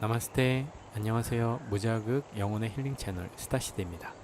나마스테. 안녕하세요. 무자극 영혼의 힐링 채널 스타시대입니다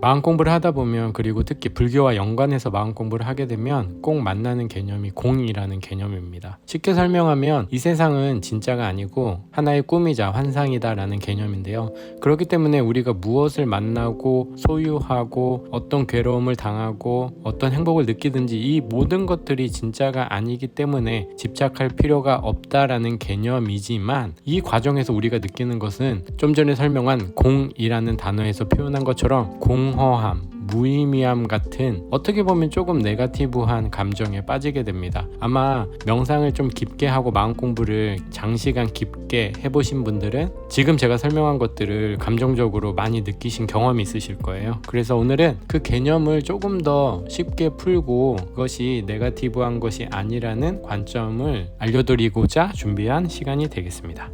마음 공부를 하다 보면 그리고 특히 불교와 연관해서 마음 공부를 하게 되면 꼭 만나는 개념이 공이라는 개념입니다. 쉽게 설명하면 이 세상은 진짜가 아니고 하나의 꿈이자 환상이다라는 개념인데요. 그렇기 때문에 우리가 무엇을 만나고 소유하고 어떤 괴로움을 당하고 어떤 행복을 느끼든지 이 모든 것들이 진짜가 아니기 때문에 집착할 필요가 없다라는 개념이지만 이 과정에서 우리가 느끼는 것은 좀 전에 설명한 공이라는 단어에서 표현한 것처럼 공허함, 무의미함 같은 어떻게 보면 조금 네가티브한 감정에 빠지게 됩니다. 아마 명상을 좀 깊게 하고 마음 공부를 장시간 깊게 해보신 분들은 지금 제가 설명한 것들을 감정적으로 많이 느끼신 경험이 있으실 거예요. 그래서 오늘은 그 개념을 조금 더 쉽게 풀고 그것이 네가티브한 것이 아니라는 관점을 알려드리고자 준비한 시간이 되겠습니다.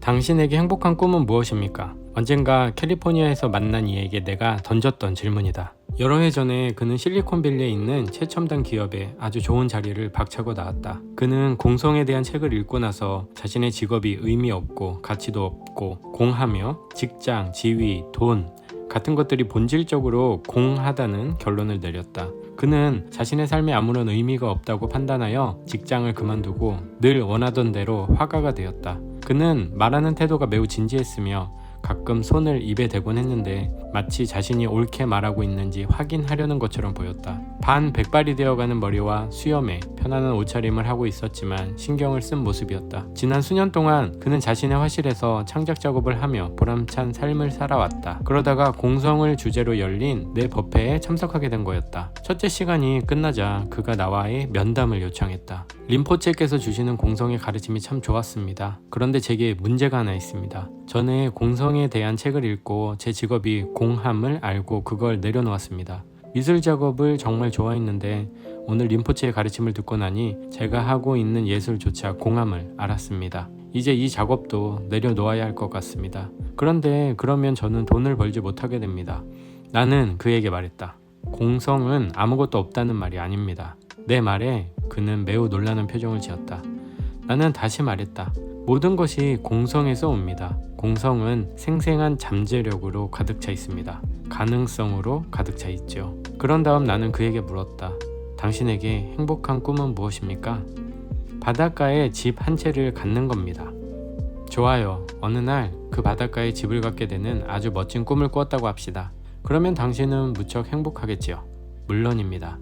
당신에게 행복한 꿈은 무엇입니까? 언젠가 캘리포니아에서 만난 이에게 내가 던졌던 질문이다. 여러 해 전에 그는 실리콘밸리에 있는 최첨단 기업에 아주 좋은 자리를 박차고 나왔다. 그는 공성에 대한 책을 읽고 나서 자신의 직업이 의미 없고 가치도 없고 공하며 직장, 지위, 돈 같은 것들이 본질적으로 공하다는 결론을 내렸다. 그는 자신의 삶에 아무런 의미가 없다고 판단하여 직장을 그만두고 늘 원하던 대로 화가가 되었다. 그는 말하는 태도가 매우 진지했으며 가끔 손을 입에 대곤 했는데 마치 자신이 옳게 말하고 있는지 확인하려는 것처럼 보였다. 반 백발이 되어가는 머리와 수염에 편안한 옷차림을 하고 있었지만 신경을 쓴 모습이었다. 지난 수년 동안 그는 자신의 화실에서 창작 작업을 하며 보람찬 삶을 살아왔다. 그러다가 공성을 주제로 열린 내 법회에 참석하게 된 거였다. 첫째 시간이 끝나자 그가 나와의 면담을 요청했다. 림포체께서 주시는 공성의 가르침이 참 좋았습니다. 그런데 제게 문제가 하나 있습니다. 전에 공성에 대한 책을 읽고 제 직업이 공함을 알고 그걸 내려놓았습니다. 미술 작업을 정말 좋아했는데 오늘 림포체의 가르침을 듣고 나니 제가 하고 있는 예술조차 공함을 알았습니다. 이제 이 작업도 내려놓아야 할 것 같습니다. 그런데 그러면 저는 돈을 벌지 못하게 됩니다. 나는 그에게 말했다. 공성은 아무것도 없다는 말이 아닙니다. 내 말에 그는 매우 놀라는 표정을 지었다. 나는 다시 말했다. 모든 것이 공성에서 옵니다. 공성은 생생한 잠재력으로 가득 차 있습니다. 가능성으로 가득 차 있죠. 그런 다음 나는 그에게 물었다. 당신에게 행복한 꿈은 무엇입니까? 바닷가에 집 한 채를 갖는 겁니다. 좋아요. 어느 날 그 바닷가에 집을 갖게 되는 아주 멋진 꿈을 꾸었다고 합시다. 그러면 당신은 무척 행복하겠지요. 물론입니다.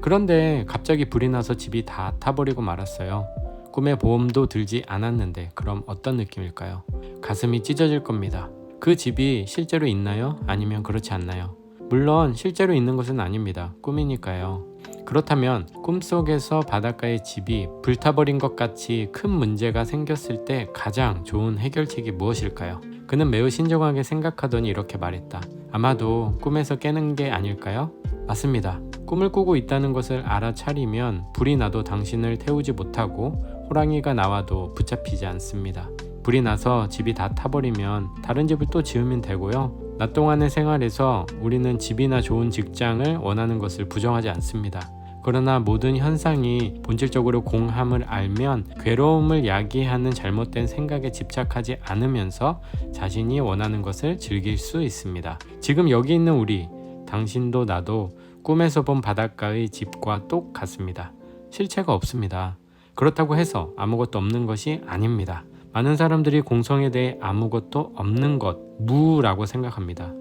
그런데 갑자기 불이 나서 집이 다 타버리고 말았어요. 꿈에 보험도 들지 않았는데 그럼 어떤 느낌일까요? 가슴이 찢어질 겁니다. 그 집이 실제로 있나요? 아니면 그렇지 않나요? 물론 실제로 있는 것은 아닙니다. 꿈이니까요. 그렇다면 꿈속에서 바닷가의 집이 불타버린 것 같이 큰 문제가 생겼을 때 가장 좋은 해결책이 무엇일까요? 그는 매우 신중하게 생각하더니 이렇게 말했다. 아마도 꿈에서 깨는 게 아닐까요? 맞습니다. 꿈을 꾸고 있다는 것을 알아차리면 불이 나도 당신을 태우지 못하고 호랑이가 나와도 붙잡히지 않습니다. 불이 나서 집이 다 타버리면 다른 집을 또 지으면 되고요. 낮 동안의 생활에서 우리는 집이나 좋은 직장을 원하는 것을 부정하지 않습니다. 그러나 모든 현상이 본질적으로 공함을 알면 괴로움을 야기하는 잘못된 생각에 집착하지 않으면서 자신이 원하는 것을 즐길 수 있습니다. 지금 여기 있는 우리, 당신도 나도 꿈에서 본 바닷가의 집과 똑같습니다. 실체가 없습니다. 그렇다고 해서 아무것도 없는 것이 아닙니다. 많은 사람들이 공성에 대해 아무것도 없는 것, 무라고 생각합니다.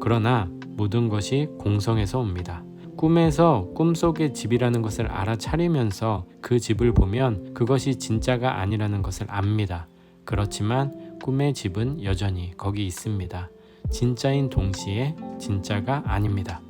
그러나 모든 것이 공성에서 옵니다. 꿈에서 꿈속의 집이라는 것을 알아차리면서 그 집을 보면 그것이 진짜가 아니라는 것을 압니다. 그렇지만 꿈의 집은 여전히 거기 있습니다. 진짜인 동시에 진짜가 아닙니다.